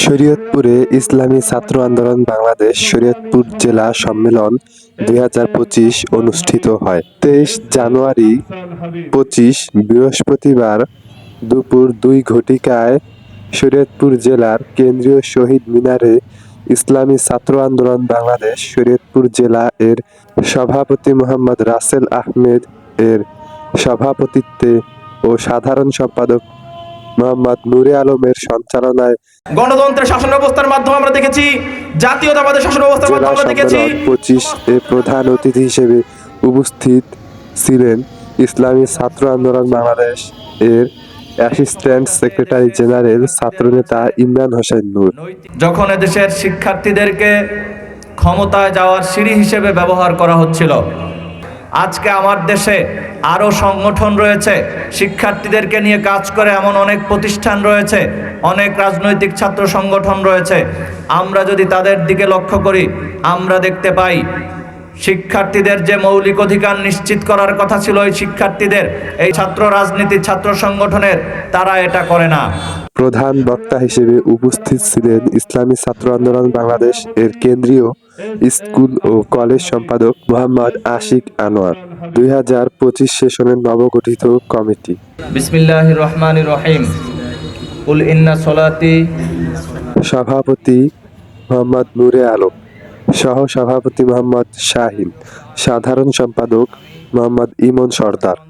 শরীয়তপুরে ইসলামী ছাত্র আন্দোলন বাংলাদেশ শরীয়তপুর জেলা সম্মেলন দু হাজার পঁচিশ অনুষ্ঠিত হয়। তেইশ জানুয়ারি পঁচিশ বৃহস্পতিবার দুপুর দুই ঘটিকায় শরীয়তপুর জেলার কেন্দ্রীয় শহীদ মিনারে ইসলামী ছাত্র আন্দোলন বাংলাদেশ শরীয়তপুর জেলা এর সভাপতি মোহাম্মদ রাসেল আহমেদ এর সভাপতিত্বে ও সাধারণ সম্পাদক মোহাম্মদ নুরে আলমের সঞ্চালনায় গণতন্ত্রের শাসন ব্যবস্থার মাধ্যমে আমরা দেখেছি জাতীয়তাবাদের শাসন ব্যবস্থার মাধ্যমে আমরা দেখেছি। পঁচিশ এ প্রধান অতিথি হিসেবে উপস্থিত ছিলেন ইসলামী ছাত্র আন্দোলন বাংলাদেশ এর অ্যাসিস্ট্যান্ট সেক্রেটারি জেনারেল ছাত্রনেতা ইমরান হোসেন নূর। যখন এদেশের শিক্ষার্থীদেরকে ক্ষমতায় যাওয়ার সিঁড়ি হিসেবে ব্যবহার করা হচ্ছিল আজকে আমার দেশে আরও সংগঠন রয়েছে, শিক্ষার্থীদেরকে নিয়ে কাজ করে এমন অনেক প্রতিষ্ঠান রয়েছে, অনেক রাজনৈতিক ছাত্র সংগঠন রয়েছে। আমরা যদি তাদের দিকে লক্ষ্য করি, আমরা দেখতে পাই শিক্ষার্থীদের যে মৌলিক অধিকার নিশ্চিত করার কথা ছিল এই শিক্ষার্থীদের এই ছাত্র রাজনীতি ছাত্র সংগঠনের তারা এটা করে না। প্রধান বক্তা হিসেবে উপস্থিত ছিলেন ইসলামী ছাত্র আন্দোলন বাংলাদেশ এর কেন্দ্রীয় স্কুল ও কলেজ সম্পাদক মোহাম্মদ আশিক আনোয়ার। দুই হাজার পঁচিশ সেশনের নবগঠিত কমিটি। বিসমিল্লাহ রহমান রহিম। উল ইন্না সলাতি সভাপতি মোহাম্মদ নূরে আলম। সহ সভাপতি মোহাম্মদ শাহিন সাধারণ সম্পাদক মোহাম্মদ ইমন সর্দার।